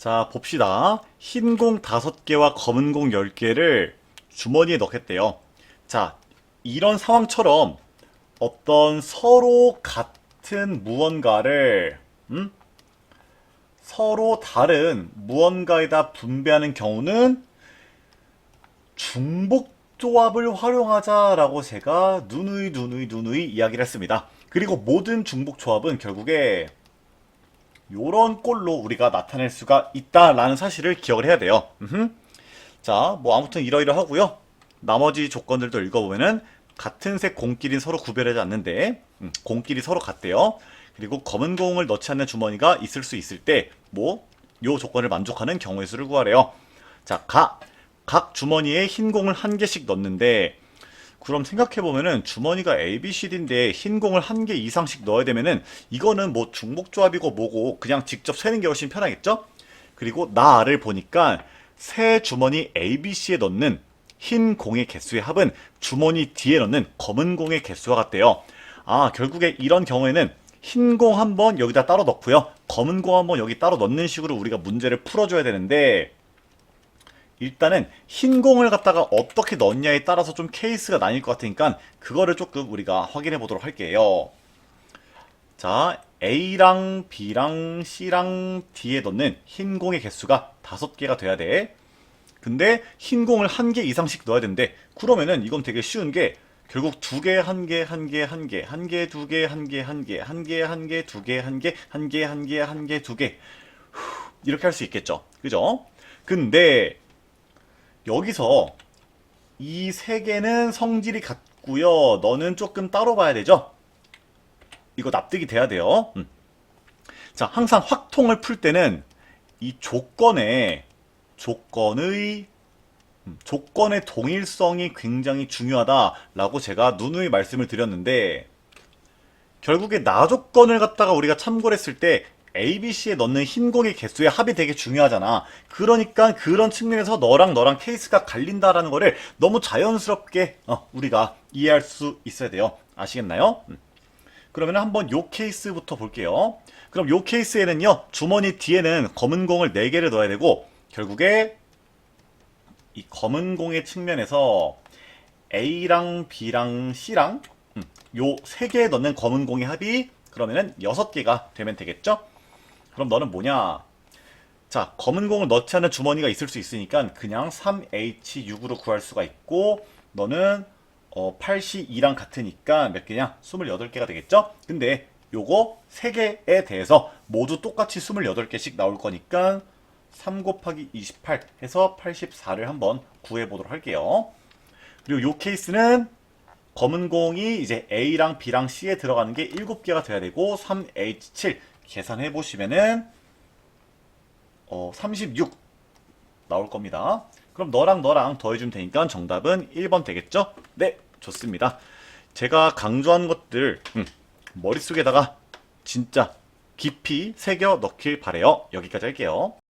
자, 봅시다. 흰 공 5개와 검은 공 10개를 주머니에 넣겠대요. 자, 이런 상황처럼 어떤 서로 같은 무언가를, 음? 서로 다른 무언가에다 분배하는 경우는 중복 조합을 활용하자라고 제가 누누이 누누이 누누이 이야기를 했습니다. 그리고 모든 중복 조합은 결국에 요런 꼴로 우리가 나타낼 수가 있다라는 사실을 기억을 해야 돼요. 음흠. 자, 뭐 아무튼 이러이러하고요. 나머지 조건들도 읽어보면은 같은 색 공끼리 서로 구별하지 않는데 음, 공끼리 서로 같대요. 그리고 검은 공을 넣지 않는 주머니가 있을 수 있을 때 뭐 요 조건을 만족하는 경우의 수를 구하래요. 자, 각, 각 주머니에 흰 공을 한 개씩 넣는데 그럼 생각해보면은 주머니가 A, B, C, D인데 흰 공을 한 개 이상씩 넣어야 되면은 이거는 뭐 중복조합이고 뭐고 그냥 직접 세는 게 훨씬 편하겠죠? 그리고 나를 보니까 새 주머니 A, B, C에 넣는 흰 공의 개수의 합은 주머니 D에 넣는 검은 공의 개수와 같대요. 아, 결국에 이런 경우에는 흰 공 한 번 여기다 따로 넣고요. 검은 공 한 번 여기 따로 넣는 식으로 우리가 문제를 풀어줘야 되는데 일단은 흰 공을 갖다가 어떻게 넣냐에 따라서 좀 케이스가 나뉠 것 같으니까 그거를 조금 우리가 확인해 보도록 할게요. 자, A랑 B랑 C랑 D에 넣는 흰 공의 개수가 다섯 개가 돼야 돼. 근데 흰 공을 한개 이상씩 넣어야 되는데 그러면은 이건 되게 쉬운 게 결국 두 개, 한 개, 한 개, 한 개, 한 개, 두 개, 한 개, 한 개, 한 개, 한 개, 두 개, 한 개, 한 개, 한 개, 한 개, 두 개. 후, 이렇게 할 수 있겠죠. 그죠? 근데 여기서 이 세 개는 성질이 같고요. 너는 조금 따로 봐야 되죠? 이거 납득이 돼야 돼요. 음. 자, 항상 확통을 풀 때는 이 조건에 조건의 음, 조건의 동일성이 굉장히 중요하다라고 제가 누누이 말씀을 드렸는데 결국에 나 조건을 갖다가 우리가 참고를 했을 때 ABC에 넣는 흰 공의 개수의 합이 되게 중요하잖아. 그러니까 그런 측면에서 너랑 너랑 케이스가 갈린다라는 거를 너무 자연스럽게 어, 우리가 이해할 수 있어야 돼요. 아시겠나요? 음. 그러면 한번 요 케이스부터 볼게요. 그럼 요 케이스에는요, 주머니 뒤에는 검은 공을 4개를 넣어야 되고, 결국에 이 검은 공의 측면에서 A랑 B랑 C랑 음, 요 3개 넣는 검은 공의 합이 그러면은 6개가 되면 되겠죠? 그럼 너는 뭐냐? 자, 검은 공을 넣지 않은 주머니가 있을 수 있으니까 그냥 3H6으로 구할 수가 있고 너는 어, 8시 2랑 같으니까 몇 개냐? 28개가 되겠죠? 근데 요거 3개에 대해서 모두 똑같이 28개씩 나올 거니까 3 곱하기 28 해서 84를 한번 구해 보도록 할게요. 그리고 요 케이스는 검은 공이 이제 A랑 B랑 C에 들어가는 게 7개가 돼야 되고 3H7 계산해 보시면은 어, 36 나올 겁니다. 그럼 너랑 너랑 더해주면 되니까 정답은 1번 되겠죠? 네, 좋습니다. 제가 강조한 것들 음, 머릿속에다가 진짜 깊이 새겨 넣길 바래요. 여기까지 할게요.